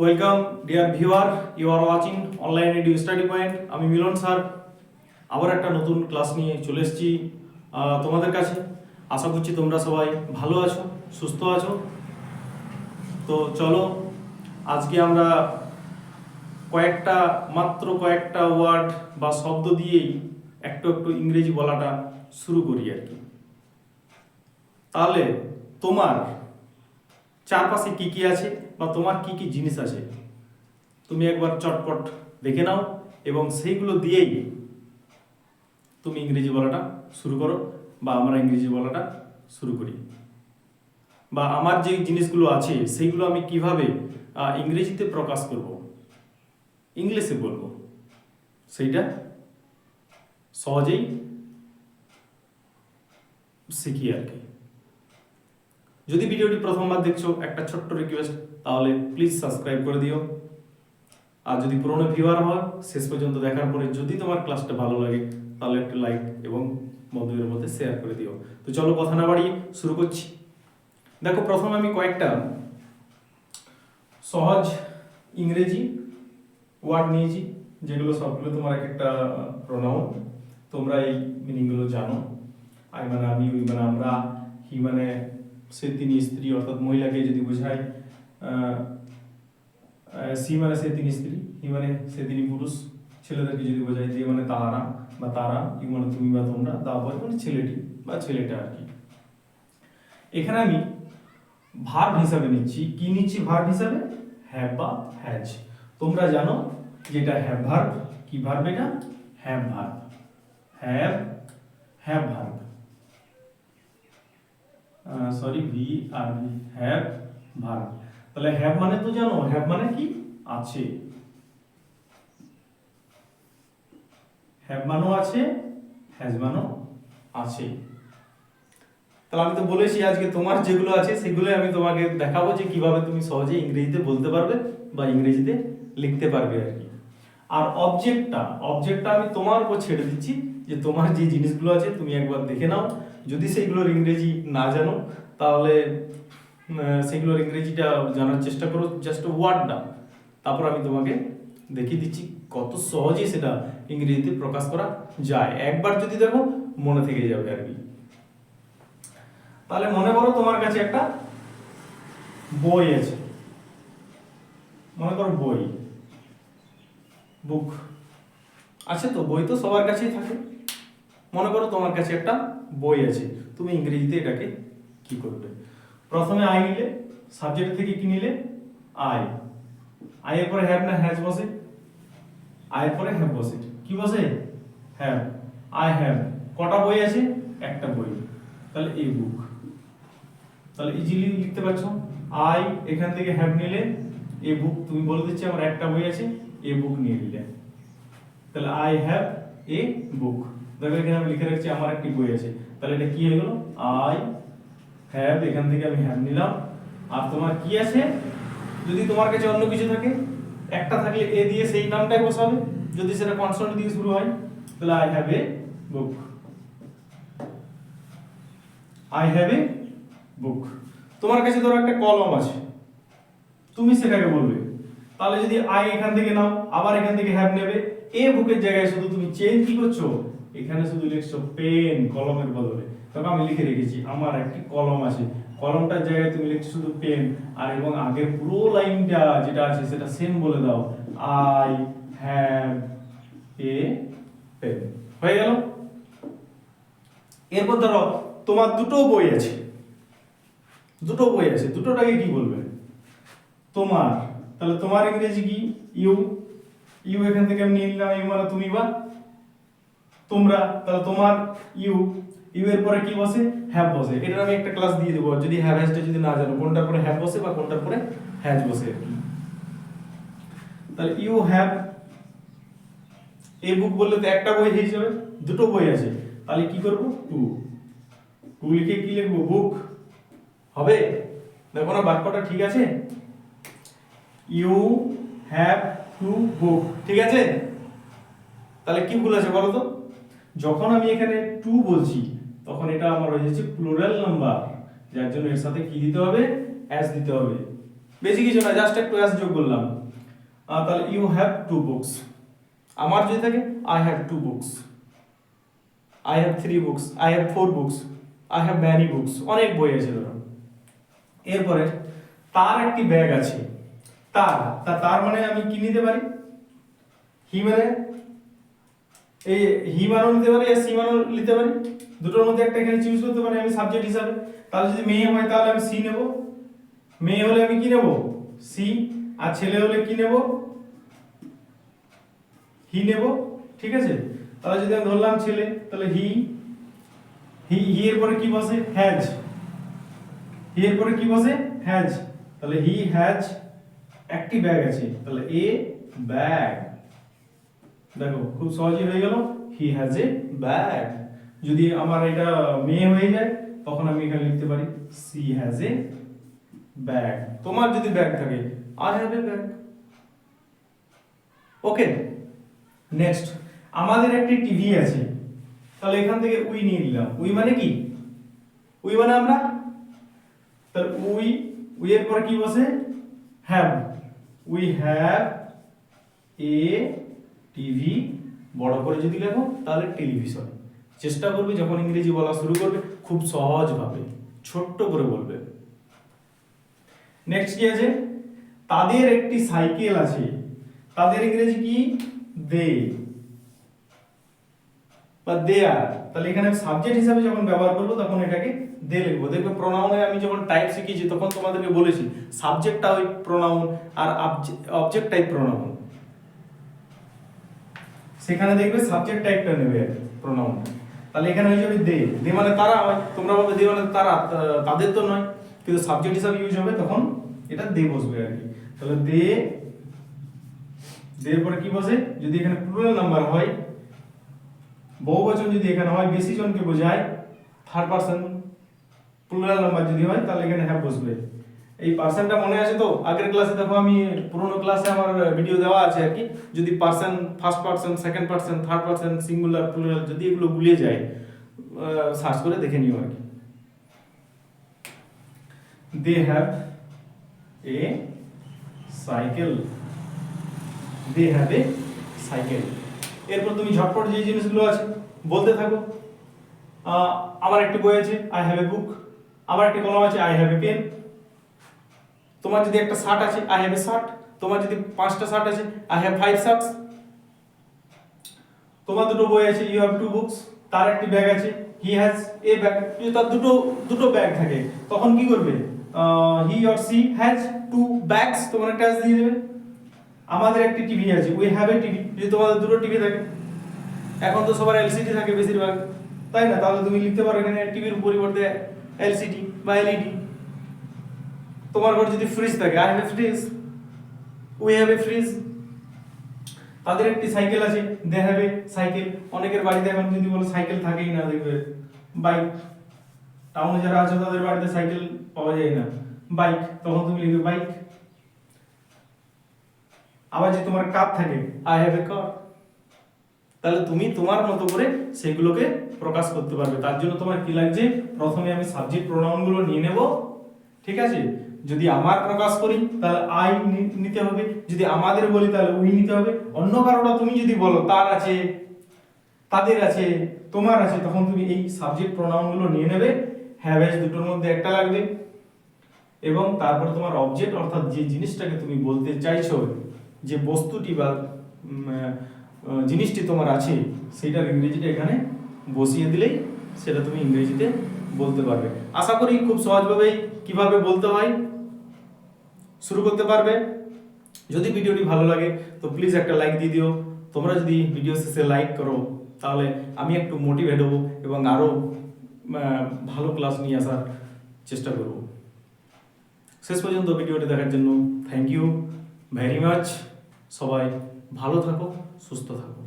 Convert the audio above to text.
Welcome dear viewer you are watching online edu study point আমি Milan sir. আবার একটা নতুন ক্লাস নিয়ে চলে এসেছি তোমাদের কাছে। আশা করছি তোমরা সবাই ভালো আছো, সুস্থ আছো। তো চলো, আজকে আমরা কয়েকটা, মাত্র কয়েকটা ওয়ার্ড বা শব্দ দিয়েই একটু একটু ইংরেজি বলাটা শুরু করি আর কি। তাহলে, তোমার চারপাশে কি কি আছে? বা তোমার কি কি জিনিস আছে? তুমি একবার চটপট দেখে নাও এবং সেইগুলো দিয়েই তুমি ইংরেজি বলাটা শুরু করো বা আমরা ইংরেজি বলাটা শুরু করি। বা আমার যে জিনিসগুলো আছে সেইগুলো আমি কীভাবে ইংরেজিতে প্রকাশ করব? ইংলিশে বলব। সেইটা সহজেই শিখি আর কি। যদি ভিডিওটি প্রথমবার দেখছ, একটা ছোট্ট রিকোয়েস্ট তাহলে প্লিজ সাবস্ক্রাইব করে দিও। আর যদি পুরনো ভিউয়ার হয়, শেষ পর্যন্ত দেখার পরে যদি তোমার ক্লাসটা ভালো লাগে, তাহলে একটা লাইক এবং বন্ধুদের মধ্যে শেয়ার করে দিও। তো চলো কথা না বাড়িয়ে শুরু করছি। দেখো, প্রথমে আমি কয়েকটা সহজ ইংরেজি ওয়ার্ড নিয়েছি, যেগুলো সবগুলো তোমার এক একটা প্রোনাউন তোমরা এই মিনিংগুলো জানো। আই মানে আমি, উই মানে আমরা, হি মানে সে, তিনি, স্ত্রী, অর্থাৎ মহিলাকে যদি বোঝায় সি মানে সে তিনি স্ত্রী হি মানে সে তিনি পুরুষ। ছেলেদেরকে যদি বোঝায় যে মানে তাহারা বা তারা ইউ মানে তুমি বা তোমরা দা বয় মানে ছেলেটি বা ছেলেটা আর কি। এখানে আমি ভার্ব হিসাবে নিচ্ছি। কি নিচ্ছি ভার্ব হিসাবে? হ্যাভ বা হ্যাজ তোমরা জানো যেটা হ্যাভ ভার্ব কি ভার্ব এটা? Have verb have have verb sorry we are we have verb তাহলে হ্যাভ মানে তো জানো হ্যাভ মানে কি? আছে। হ্যাভ মানেও আছে হ্যাজ মানেও আছে। তাহলে আমি তো বলেছি আজকে তোমার যেগুলো আছে, সেগুলোই আমি তোমাকে দেখাবো যে কীভাবে তুমি সহজে ইংরেজিতে বলতে পারবে বা ইংরেজিতে লিখতে পারবে আর কি। আর অবজেক্টটা অবজেক্টটা আমি তোমার উপর ছেড়ে দিচ্ছি যে তোমার যে জিনিসগুলো আছে তুমি একবার দেখে নাও। যদি সেগুলোর ইংরেজি না জানো, তাহলে সেগুলোর ইংরেজিটা জানার চেষ্টা করো জাস্ট ওয়ার্ডটা তারপর আমি তোমাকে দেখিয়ে দিচ্ছি কত সহজে সেটা ইংরেজিতে প্রকাশ করা যায়। একবার যদি দেখো, মনে থেকে যাবে আর কি। তাহলে মনে করো তোমার কাছে একটা বই আছে। মনে করো বই। বুক। আছে তো? বই তো সবার কাছেই থাকে। মনে করো তোমার কাছে একটা বই আছে। তুমি ইংরেজিতে এটাকে কি করবে? প্রথমে আই নিলে সাবজেক্ট থেকে কি নিলে? আই। আই এর পরে হ্যাভ না হ্যাজ বসে? আই এর পরে হ্যাভ বসে। কি বসে? হ্যাভ আই হ্যাভ কটা বই আছে? একটা বই। তাহলে এই বুক তাহলে ইজিলি লিখতে পারছ। আই এখান থেকে হ্যাভ নিলে এ বুক তুমি বলে দিচ্ছি, আমার একটা বই আছে এ বুক নিয়ে নিলে। তাহলে আই হ্যাভ এ বুক দেখো এখানে আমি লিখে রাখছি, আমার একটি বই আছে। তাহলে এটা কি হয়ে গেল? আই হ্যাভ এখান থেকে আমি হ্যাভ নিলাম। আর তোমার কি আছে? যদি তোমার কাছে অন্য কিছু থাকে, একটা থাকলে এ দিয়ে সেই নামটাই বসাবে। যদি সেটা কনসোনেন্ট দিয়ে শুরু হয়, তাহলে I have a book I have a book তোমার কাছে ধরো একটা কলম আছে। তুমি সেটাকে বলবে। তাহলে যদি আই এখান থেকে নাও, আবার এখান থেকে হ্যাভ নেবে। এ বুকের জায়গায় শুধু তুমি চেঞ্জ কি করছ? এখানে শুধু লিখছো পেন কলমের বদলে। তবে আমি লিখে রেখেছি, আমার একটি কলম আছে। কলমটার জায়গায় তুমি লিখছো শুধু পেন আর এবং আগের পুরো লাইনটা যেটা আছে সেটা সেম বলে দাও। আই হ্যাভ এ পেন হয়ে গেল? এরপর ধরো, তোমার দুটো বই আছে। দুটো বই আছে, দুটোটাকে কি বলবে? তোমার। তাহলে তোমার ইংরেজি কি? ইউ। ইউ এখান থেকে আমি নিয়ে নিলাম, ইউ মানে তুমি বা? তোমরা, তাহলে তোমার ইউ ইউ এর পরে কি বসে? হ্যাভ বসে। এটার আমি একটা ক্লাস দিয়ে দেবো। যদি হ্যাভ হ্যাজটা যদি না জানো, কোনটার পরে হ্যাভ বসে বা কোনটার পরে হ্যাজ বসে তাহলে ইউ হ্যাভ, এই বুক বললে তো একটা বই হয়ে যাবে, দুটো বই আছে। তাহলে কি করব? টু। টু লিখে কি লিখব? বুক। হবে? দেখো না, বাক্যটা ঠিক আছে? You have two book. ঠিক আছে? তাহলে কি ভুল আছে বলো তো? যখন আমি এখানে টু বলছি, তখন এটা আমার হয়ে যাচ্ছে প্লুরাল নাম্বার যার জন্য এর সাথে কি দিতে হবে? অ্যাস দিতে হবে। বেশি কিছু না জাস্ট একটু অ্যাস যোগ করলাম। তাহলে ইউ হ্যাভ টু বুকস আমার যদি থাকে I have two books I have three books I have four books I have many books অনেক বই আছে ধরো। এরপরে, তার একটি ব্যাগ আছে। তার তার মানে আমি কি নিতে পারি? হি মানে এই হি মানও নিতে পারি আর সি মানও নিতে পারি। দুটোর মধ্যে একটা এখানে চুজ করতে পারি আমি সাবজেক্ট হিসাবে। তাহলে যদি মেয়ে হয় তাহলে আমি সি নেব। মেয়ে হলে আমি কি নেব? সি আর ছেলে হলে কি নেব? হি নেব। ঠিক আছে? তাহলে যদি আমি ধরলাম ছেলে, তাহলে হি হি হি এর পরে কি বসে? হ্যাজ হি এর পরে কি বসে? হ্যাজ তাহলে হি হ্যাজ একটি ব্যাগ আছে। তাহলে এ ব্যাগ দেখো, খুব সহজেই হয়ে গেল। হি হ্যাজ এ ব্যাগ যদি আমার এটা মেয়ে হয়ে যায়, তখন আমি এখানে লিখতে পারি সি হ্যাজ এ ব্যাগ তোমার যদি ব্যাগ থাকে I have a bag okay next আমাদের একটি টিভি আছে। তাহলে এখান থেকে উই নিয়ে নিলাম। উই মানে কি? উই মানে আমরা? তাহলে উই উই এর পরে কি বসে? Have we have a TV বড় করে যদি লেখো, তাহলে টেলিভিশন চেষ্টা করবে যখন ইংরেজি বলা শুরু করবে, খুব সহজভাবে ছোট্ট করে বলবে। নেক্সট কি আছে? তাদের একটি সাইকেল আছে। তাদের ইংরেজি কি? দে বা দেয়ার তাহলে এখানে সাবজেক্ট হিসাবে যখন ব্যবহার করব, তখন এটাকে দে লিখব। দেখবে প্রোনাউনে আমি যখন টাইপ শিখেছি, তখন তোমাদেরকে বলেছি সাবজেক্টটা ওই প্রোনাউন আর অবজেক্ট টাইপ প্রোনাউন সেখানে দেখবে সাবজেক্ট টাইপটা নেবে প্রোনাউন তাহলে এখানে হয়ে যাবে দে। দে মানে তারা হয়। তোমরা ভাবে দে মানে তারা তাদের তো নয়। কিন্তু সাবজেক্ট হিসাবে ইউজ হবে, তখন এটা দে বসবে আর কি। তাহলে দে দের পরে কি বসে? যদি এখানে প্লুরাল নাম্বার হয়, বহুবচন যদি এখানে হয়, বেশি জনকে বোঝায় থার্ড পারসন প্লুরাল নাম্বার যদি হয়, তাহলে এখানে হ্যাভ বসবে। এই পার্সনটা মনে আছে তো? আগের ক্লাসে দেখো আমি, পুরোনো ক্লাসে আমার ভিডিও দেওয়া আছে আর কি। যদি person first person second person third person singular plural যদি এগুলো গুলিয়ে যায় সার্চ করে দেখে নিও আর কি। They have a cycle they have a cycle এরপর তুমি ঝটপট যে জিনিসগুলো আছে, বলতে থাকো। আমার একটি বই আছে আই হ্যাভ এ বুক আমার একটি কলম আছে আই হ্যাভ এ পেন তোমার যদি একটা শার্ট আছে আই হ্যাভ এ শার্ট তোমার যদি পাঁচটা শার্ট আছে আই হ্যাভ ফাইভ শার্টস তোমার দুটো বই আছে ইউ হ্যাভ টু বুকস তার একটি ব্যাগ আছে হি হ্যাজ এ ব্যাগ যদি তার দুটো দুটো ব্যাগ থাকে, তখন কি করবে? He or she has two bags তোমার একটা দিয়ে দেবে। আমাদের একটি টিভি আছে উই হ্যাভ এ টিভি যদি তোমাদের দুটো টিভি থাকে, এখন তো সবার এলসিডি থাকে বেশিরভাগ। তাই না? তাহলে তুমি লিখতে পারো এখানে টিভির পরিবর্তে এলসিডি বা এলইডি তোমার ঘরে যদি ফ্রিজ থাকে I have a fridge we have a fridge তাদের একটি সাইকেল আছে দে হ্যাভ এ সাইকেল অনেকের বাড়িতে এখন যদি বলো সাইকেল থাকেই না দেখবে বাইক টাউনে যারা আছে তাদের বাড়িতে সাইকেল পাওয়া যায় না বাইক তখন তুমি লিখবে বাইক আবার যে তোমার কাপ থাকে আই হ্যাভ এ কাপ তাহলে তুমি তোমার মতো করে সেগুলোকে প্রকাশ করতে পারবে, তার জন্য তোমার কি লাগছে? প্রথমে আমি সাবজেক্ট প্রোনাউনগুলো নিয়ে নেব, ঠিক আছে? যদি আমার প্রকাশ করি, তাহলে আই নিতে হবে। যদি আমাদের বলি, তাহলে উই নিতে হবে। অন্য কারোটা তুমি যদি বলো, তার আছে, তাদের আছে, তোমার আছে, তখন তুমি এই সাবজেক্ট প্রোনাউনগুলো নিয়ে নেবে। হ্যাভ হ্যাভেজ দুটোর মধ্যে একটা লাগবে। এবং তারপর তোমার অবজেক্ট অর্থাৎ যে জিনিসটাকে তুমি বলতে চাইছো, যে বস্তুটি বা জিনিসটি তোমার আছে সেটার ইংরেজিটা এখানে বসিয়ে দিলেই সেটা তুমি ইংরেজিতে বলতে পারবে। আশা করি খুব সহজভাবেই কীভাবে বলতে হয় শুরু করতে পারবে। যদি ভিডিওটি ভালো লাগে, তো প্লিজ একটা লাইক দিয়ে দিও। তোমরা যদি ভিডিও শেষে লাইক করো, তাহলে আমি একটু মোটিভেট হব এবং আরও ভালো ক্লাস নিয়ে আসার চেষ্টা করব। শেষ পর্যন্ত ভিডিওটি দেখার জন্য থ্যাংক ইউ ভেরি মাচ সবাই ভালো থাকো, সুস্থ থাকো।